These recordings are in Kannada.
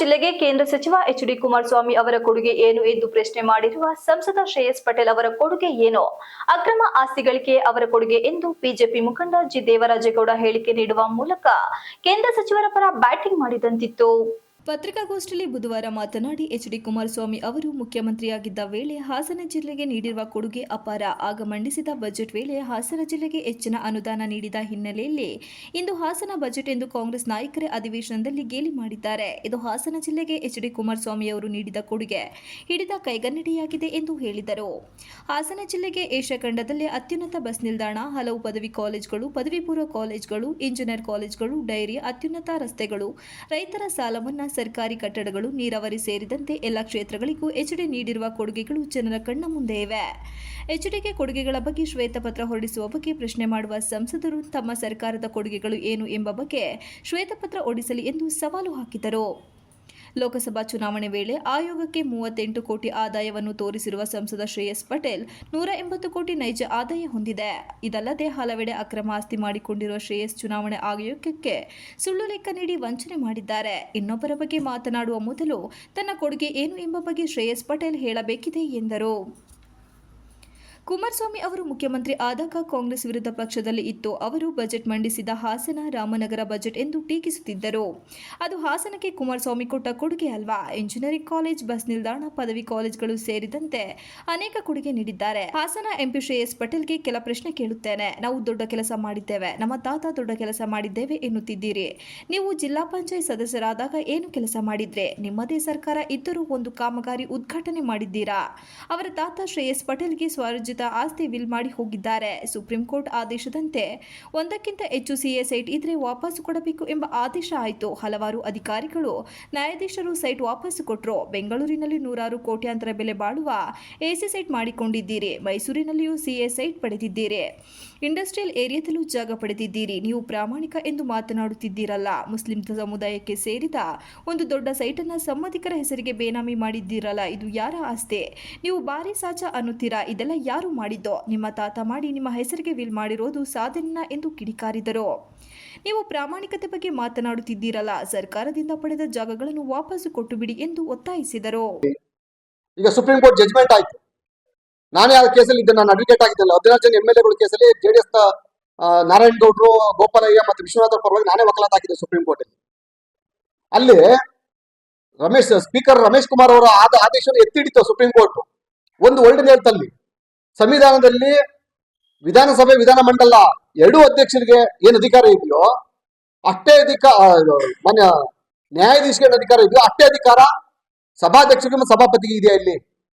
ಜಿಲ್ಲೆಗೆ ಕೇಂದ್ರ ಸಚಿವ ಎಚ್ ಡಿ ಕುಮಾರಸ್ವಾಮಿ ಅವರ ಕೊಡುಗೆ ಏನು ಎಂದು ಪ್ರಶ್ನೆ ಮಾಡಿರುವ ಸಂಸದ ಶ್ರೇಯಸ್ ಪಟೇಲ್ ಅವರ ಕೊಡುಗೆ ಏನು? ಅಕ್ರಮ ಆಸ್ತಿಗಳಿಗೆ ಅವರ ಕೊಡುಗೆ ಎಂದು ಬಿಜೆಪಿ ಮುಖಂಡ ಜಿ ದೇವರಾಜೇಗೌಡ ಹೇಳಿಕೆ ನೀಡುವ ಮೂಲಕ ಕೇಂದ್ರ ಸಚಿವರ ಪರ ಬ್ಯಾಟಿಂಗ್ ಮಾಡಿದಂತಿತ್ತು. ಪತ್ರಿಕಾಗೋಷ್ಠಿಯಲ್ಲಿ ಬುಧವಾರ ಮಾತನಾಡಿ ಎಚ್ ಡಿ ಕುಮಾರಸ್ವಾಮಿ ಅವರು ಮುಖ್ಯಮಂತ್ರಿಯಾಗಿದ್ದ ವೇಳೆ ಹಾಸನ ಜಿಲ್ಲೆಗೆ ನೀಡಿರುವ ಕೊಡುಗೆ ಅಪಾರ. ಆಗ ಮಂಡಿಸಿದ ಬಜೆಟ್ ವೇಳೆ ಹಾಸನ ಜಿಲ್ಲೆಗೆ ಹೆಚ್ಚಿನ ಅನುದಾನ ನೀಡಿದ ಹಿನ್ನೆಲೆಯಲ್ಲಿ ಇಂದು ಹಾಸನ ಬಜೆಟ್ ಎಂದು ಕಾಂಗ್ರೆಸ್ ನಾಯಕರೇ ಅಧಿವೇಶನದಲ್ಲಿ ಗೇಲಿ ಮಾಡಿದ್ದಾರೆ. ಇದು ಹಾಸನ ಜಿಲ್ಲೆಗೆ ಎಚ್ ಡಿ ಕುಮಾರಸ್ವಾಮಿ ಅವರು ನೀಡಿದ ಕೊಡುಗೆ. ಹಿಡಿದ ಕೈಗನ್ನಡಿಯಾಗಿದೆ ಎಂದು ಹೇಳಿದರು. ಹಾಸನ ಜಿಲ್ಲೆಗೆ ಏಷ್ಯಾ ಖಂಡದಲ್ಲೇ ಅತ್ಯುನ್ನತ ಬಸ್ ನಿಲ್ದಾಣ, ಹಲವು ಪದವಿ ಕಾಲೇಜುಗಳು, ಪದವಿ ಪೂರ್ವ ಕಾಲೇಜುಗಳು, ಇಂಜಿನಿಯರ್ ಕಾಲೇಜುಗಳು, ಡೈರಿ, ಅತ್ಯುನ್ನತ ರಸ್ತೆಗಳು, ರೈತರ ಸಾಲ ಸರ್ಕಾರಿ ಕಟ್ಟಡಗಳು, ನೀರಾವರಿ ಸೇರಿದಂತೆ ಎಲ್ಲ ಕ್ಷೇತ್ರಗಳಿಗೂ ಎಚ್ಡಿ ನೀಡಿರುವ ಕೊಡುಗೆಗಳು ಜನರ ಕಣ್ಣ ಮುಂದೆ ಇವೆ. ಎಚ್ಡಿಗೆ ಕೊಡುಗೆಗಳ ಬಗ್ಗೆ ಶ್ವೇತಪತ್ರ ಹೊರಡಿಸುವ ಬಗ್ಗೆ ಪ್ರಶ್ನೆ ಮಾಡುವ ಸಂಸದರು ತಮ್ಮ ಸರ್ಕಾರದ ಕೊಡುಗೆಗಳು ಏನು ಎಂಬ ಬಗ್ಗೆ ಶ್ವೇತಪತ್ರ ಹೊರಡಿಸಲಿ ಎಂದು ಸವಾಲು ಹಾಕಿದರು. ಲೋಕಸಭಾ ಚುನಾವಣೆ ವೇಳೆ ಆಯೋಗಕ್ಕೆ ಮೂವತ್ತೆಂಟು ಕೋಟಿ ಆದಾಯವನ್ನು ತೋರಿಸಿರುವ ಸಂಸದ ಶ್ರೇಯಸ್ ಪಟೇಲ್ ನೂರ ಎಂಬತ್ತು ಕೋಟಿ ನೈಜ ಆದಾಯ ಹೊಂದಿದೆ. ಇದಲ್ಲದೆ ಹಲವೆಡೆ ಅಕ್ರಮ ಆಸ್ತಿ ಮಾಡಿಕೊಂಡಿರುವ ಶ್ರೇಯಸ್ ಚುನಾವಣೆ ಆಯೋಗಕ್ಕೆ ಸುಳ್ಳು ಲೆಕ್ಕ ನೀಡಿ ವಂಚನೆ ಮಾಡಿದ್ದಾರೆ. ಇನ್ನೊಬ್ಬರ ಬಗ್ಗೆ ಮಾತನಾಡುವ ಮೊದಲು ತನ್ನ ಕೊಡುಗೆ ಏನು ಎಂಬ ಬಗ್ಗೆ ಶ್ರೇಯಸ್ ಪಟೇಲ್ ಹೇಳಬೇಕಿದೆ ಎಂದರು. ಕುಮಾರಸ್ವಾಮಿ ಅವರು ಮುಖ್ಯಮಂತ್ರಿ ಆದಾಗ ಕಾಂಗ್ರೆಸ್ ವಿರುದ್ಧ ಪಕ್ಷದಲ್ಲಿ ಇತ್ತು. ಅವರು ಬಜೆಟ್ ಮಂಡಿಸಿದ ಹಾಸನ ರಾಮನಗರ ಬಜೆಟ್ ಎಂದು ಟೀಕಿಸುತ್ತಿದ್ದರು. ಅದು ಹಾಸನಕ್ಕೆ ಕುಮಾರಸ್ವಾಮಿ ಕೊಟ್ಟ ಕೊಡುಗೆ ಅಲ್ವಾ? ಇಂಜಿನಿಯರಿಂಗ್ ಕಾಲೇಜ್, ಬಸ್ ನಿಲ್ದಾಣ, ಪದವಿ ಕಾಲೇಜ್ಗಳು ಸೇರಿದಂತೆ ಅನೇಕ ಕೊಡುಗೆ ನೀಡಿದ್ದಾರೆ. ಹಾಸನ ಎಂಪಿ ಶ್ರೇಯಸ್ ಪಟೇಲ್ಗೆ ಕೆಲ ಪ್ರಶ್ನೆ ಕೇಳುತ್ತೇನೆ. ನಾವು ದೊಡ್ಡ ಕೆಲಸ ಮಾಡಿದ್ದೇವೆ. ನಮ್ಮ ತಾತ ದೊಡ್ಡ ಕೆಲಸ ಮಾಡಿದ್ದೇವೆ ಎನ್ನುತ್ತಿದ್ದೀರಿ. ನೀವು ಜಿಲ್ಲಾ ಪಂಚಾಯತ್ ಸದಸ್ಯರಾದಾಗ ಏನು ಕೆಲಸ ಮಾಡಿದ್ರೆ? ನಿಮ್ಮದೇ ಸರ್ಕಾರ ಇದ್ದರೂ ಒಂದು ಕಾಮಗಾರಿ ಉದ್ಘಾಟನೆ ಮಾಡಿದ್ದೀರಾ? ಅವರ ತಾತ ಶ್ರೇಯಸ್ ಪಟೇಲ್ಗೆ ಆಸ್ತಿ ವಿಲ್ ಮಾಡಿ ಹೋಗಿದ್ದಾರೆ. ಸುಪ್ರೀಂ ಕೋರ್ಟ್ ಆದೇಶದಂತೆ ಒಂದಕ್ಕಿಂತ ಹೆಚ್ಚು ಸಿಎ ಸೈಟ್ ಇದ್ರೆ ವಾಪಸ್ ಕೊಡಬೇಕು ಎಂಬ ಆದೇಶ ಆಯಿತು. ಹಲವಾರು ಅಧಿಕಾರಿಗಳು ನ್ಯಾಯಾಧೀಶರು ಸೈಟ್ ವಾಪಸ್ ಕೊಟ್ಟರು ಬೆಂಗಳೂರಿನಲ್ಲಿ ನೂರಾರು ಕೋಟ್ಯಾಂತರ ಬೆಲೆ ಬಾಳುವ ಎಸಿ ಸೈಟ್ ಮಾಡಿಕೊಂಡಿದ್ದೀರಿ. ಮೈಸೂರಿನಲ್ಲಿಯೂ ಸಿಎ ಸೈಟ್ ಪಡೆದಿದ್ದೀರಿ. ಇಂಡಸ್ಟ್ರಿಯಲ್ ಏರಿಯಾದಲ್ಲೂ ಜಾಗ ಪಡೆದಿದ್ದೀರಿ. ನೀವು ಪ್ರಾಮಾಣಿಕ ಎಂದು ಮಾತನಾಡುತ್ತಿದ್ದೀರಲ್ಲ. ಮುಸ್ಲಿಂ ಸಮುದಾಯಕ್ಕೆ ಸೇರಿದ ಒಂದು ದೊಡ್ಡ ಸೈಟನ್ನು ಸಂಬಂಧಿಕರ ಹೆಸರಿಗೆ ಬೇನಾಮಿ ಮಾಡಿದ್ದೀರಲ್ಲ. ಇದು ಯಾರ ಆಸ್ತಿ? ನೀವು ಬಾರಿ ಸಾಚ ಅನ್ನುತ್ತೀರಾ? ಇದೆಲ್ಲ ಯಾರು ಮಾಡಿದ್ದೋ? ನಿಮ್ಮ ತಾತ ಮಾಡಿ ನಿಮ್ಮ ಹೆಸರಿಗೆ ವಿಲ್ ಮಾಡಿರೋದು ಸಾಧನ ಎಂದು ಕಿಡಿಕಾರಿದರು. ನೀವು ಪ್ರಾಮಾಣಿಕತೆ ಬಗ್ಗೆ ಮಾತನಾಡುತ್ತಿದ್ದೀರಲ್ಲ. ಸರ್ಕಾರದಿಂದ ಪಡೆದ ಜಾಗಗಳನ್ನು ವಾಪಸ್ ಕೊಟ್ಟು ಬಿಡಿ ಎಂದು ಒತ್ತಾಯಿಸಿದರು. ಈಗ ಸುಪ್ರೀಂ ಕೋರ್ಟ್ ಜಜ್ಮೆಂಟ್ ಆಯ್ತು. ನಾನೇ ಯಾವ ಕೇಸಲ್ಲಿ ಇದ್ದೆ, ನಾನು ಅಡ್ವೊಕೇಟ್ ಆಗಿದ್ದಲ್ಲ. ಹದಿನಾರು ಜನ ಎಂ ಎಲ್ ಎಗಳ ಕೇಸಲ್ಲಿ ಜೆಡಿಎಸ್ ನಾರಾಯಣ ಗೌಡ್ರು, ಗೋಪಾಲಯ್ಯ ಮತ್ತು ವಿಶ್ವನಾಥ ಪರವಾಗಿ ನಾನೇ ವಕಾಲತ್ ಸುಪ್ರೀಂ ಕೋರ್ಟ್ ಅಲ್ಲಿ ರಮೇಶ್ ಸ್ಪೀಕರ್ ರಮೇಶ್ ಕುಮಾರ್ ಅವರ ಆದ ಆದೇಶವನ್ನು ಎತ್ತಿ ಹಿಡಿತು ಸುಪ್ರೀಂ ಕೋರ್ಟ್. ಒಂದು ವರ್ಲ್ಡ್ ಹೇಳ್ತಲ್ಲಿ ಸಂವಿಧಾನದಲ್ಲಿ ವಿಧಾನಸಭೆ, ವಿಧಾನ ವಿಧಾನಮಂಡಲ ಎರಡೂ ಅಧ್ಯಕ್ಷರಿಗೆ ಏನು ಅಧಿಕಾರ ಇದೆಯೋ, ಅಷ್ಟೇ ಅಧಿಕಾರ ಮಾನ್ಯ ನ್ಯಾಯಾಧೀಶರಿಗೆ ಏನು ಅಧಿಕಾರ ಇದೆಯೋ, ಅಷ್ಟೇ ಅಧಿಕಾರ ಸಭಾಧ್ಯಕ್ಷರಿಗೆ ಮತ್ತು ಸಭಾಪತಿಗೆ ಇದೆಯಾ ಇಲ್ಲಿ?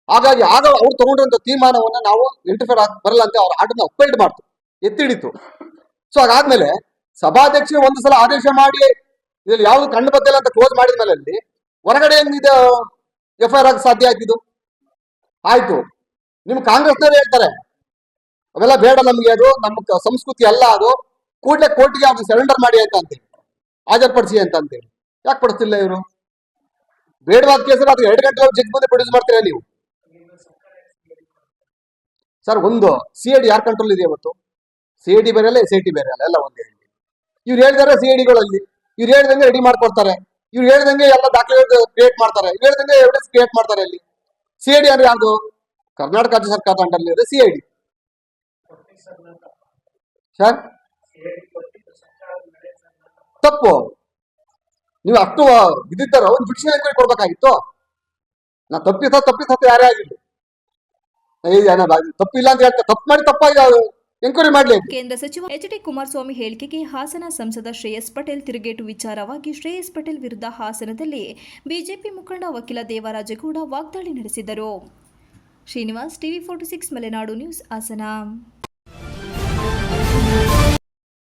ಹಾಗಾಗಿ ಆಗ ಅವ್ರು ತಗೊಂಡಿರುವಂತ ತೀರ್ಮಾನವನ್ನ ನಾವು ಇಂಟರ್ಫೇರ್ ಆಗಿ ಬರಲ್ಲ ಅಂತ ಅವ್ರ ಆರ್ಡರ್ನ ಅಪ್ಡೇಟ್ ಮಾಡ್ತು ಎತ್ತಿಡಿತು ಸೊ ಅದಾದ್ಮೇಲೆ ಸಭಾಧ್ಯಕ್ಷರು ಒಂದು ಸಲ ಆದೇಶ ಮಾಡಿ, ಇದ್ರಲ್ಲಿ ಯಾವ್ದು ಕಂಡು ಬಂದಿಲ್ಲ ಅಂತ ಕ್ಲೋಸ್ ಮಾಡಿದ ಮೇಲೆ ಅಲ್ಲಿ ಹೊರಗಡೆ ಹೆಂಗಿದ ಎಫ್ ಐ ಆರ್ ಆಗಿ ಸಾಧ್ಯ ಆಯ್ತಿದ್ದು ಆಯ್ತು. ನಿಮ್ ಕಾಂಗ್ರೆಸ್ನವ್ರು ಹೇಳ್ತಾರೆ, ಅವೆಲ್ಲ ಬೇಡ ನಮ್ಗೆ ಅದು ನಮ್ಮ ಸಂಸ್ಕೃತಿ ಅಲ್ಲ ಅದು, ಕೂಡಲೇ ಕೋರ್ಟ್ಗೆ ಅದು ಸರೆಂಡರ್ ಮಾಡಿ ಅಂತ ಅಂತೇಳಿ ಹಾಜರ್ಪಡಿಸಿ ಅಂತ ಅಂತೇಳಿ ಯಾಕೆ ಪಡಿಸ್ತಿಲ್ಲ ಇವರು? ಬೇಡವಾದ ಕೇಸಲ್ಲಿ ಅದು ಎರಡು ಗಂಟೆ ಜಗ್ ಮುಂದೆ ಪ್ರೊಡ್ಯೂಸ್ ಮಾಡ್ತೀರಾ ನೀವು? ಸರ್, ಒಂದು ಸಿ ಐ ಡಿ ಯಾರ್ ಕಂಟ್ರೋಲ್ ಇದೆ ಇವತ್ತು? ಸಿ ಐ ಡಿ ಬೇರೆ ಅಲ್ಲ ಎಸ್ ಐ ಟಿ ಬೇರೆ ಅಲ್ಲ, ಎಲ್ಲ ಒಂದೇ ಇವ್ರು ಹೇಳಿದಾರೆ ಸಿ ಐ ಡಿಗಳಲ್ಲಿ ಇವ್ರು ಹೇಳ್ದಂಗೆ ರೆಡಿ ಮಾಡ್ಕೊಡ್ತಾರೆ. ಇವ್ರು ಹೇಳ್ದಂಗೆ ಎಲ್ಲ ದಾಖಲೆ ಕ್ರಿಯೇಟ್ ಮಾಡ್ತಾರೆ. ಇವ್ರು ಹೇಳ್ದಂಗೆ ಎವಿಡೆನ್ಸ್ ಕ್ರಿಯೇಟ್ ಮಾಡ್ತಾರೆ ಅಲ್ಲಿ. ಸಿ ಐ ಡಿ ಅಂದ್ರೆ ಯಾವುದು ಕರ್ನಾಟಕ ರಾಜ್ಯ ಸರ್ಕಾರ ಅಂಡರ್ಲಿ ಇದೆ ಸಿ ಐ ಡಿ ಸರ್? ತಪ್ಪು. ನೀವು ಅಷ್ಟು ಇದ್ದಿದ್ದಾರ ಒಂದು ಫಿಕ್ಷನ್ ಎಂಕ್ವೈರಿ ಕೊಡ್ಬೇಕಾಗಿತ್ತು. ನಾ ತಪ್ಪಿಸ ತಪ್ಪಿಸ ಯಾರೇ ಬಾ- ತಪ್ಪಿಲ್ಲ ಅಂತ ಹೇಳ್ತಾರೆ ತಪ್ಪು ಮಾಡಿ ತಪ್ಪಾಗಿ ಎಂಕ್ವೈರಿ ಮಾಡಲಿ. ಕೇಂದ್ರ ಸಚಿವ ಎಚ್ ಡಿ ಕುಮಾರಸ್ವಾಮಿ ಹೇಳಿಕೆಗೆ ಹಾಸನ ಸಂಸದ ಶ್ರೇಯಸ್ ಪಟೇಲ್ ತಿರುಗೇಟು ವಿಚಾರವಾಗಿ ಶ್ರೇಯಸ್ ಪಟೇಲ್ ವಿರುದ್ಧ ಹಾಸನದಲ್ಲಿ ಬಿಜೆಪಿ ಮುಖಂಡ ವಕೀಲ ದೇವರಾಜೇಗೌಡ ವಾಗ್ದಾಳಿ ನಡೆಸಿದರು. Srinivas, TV forty six, Malenadu news, Hassan.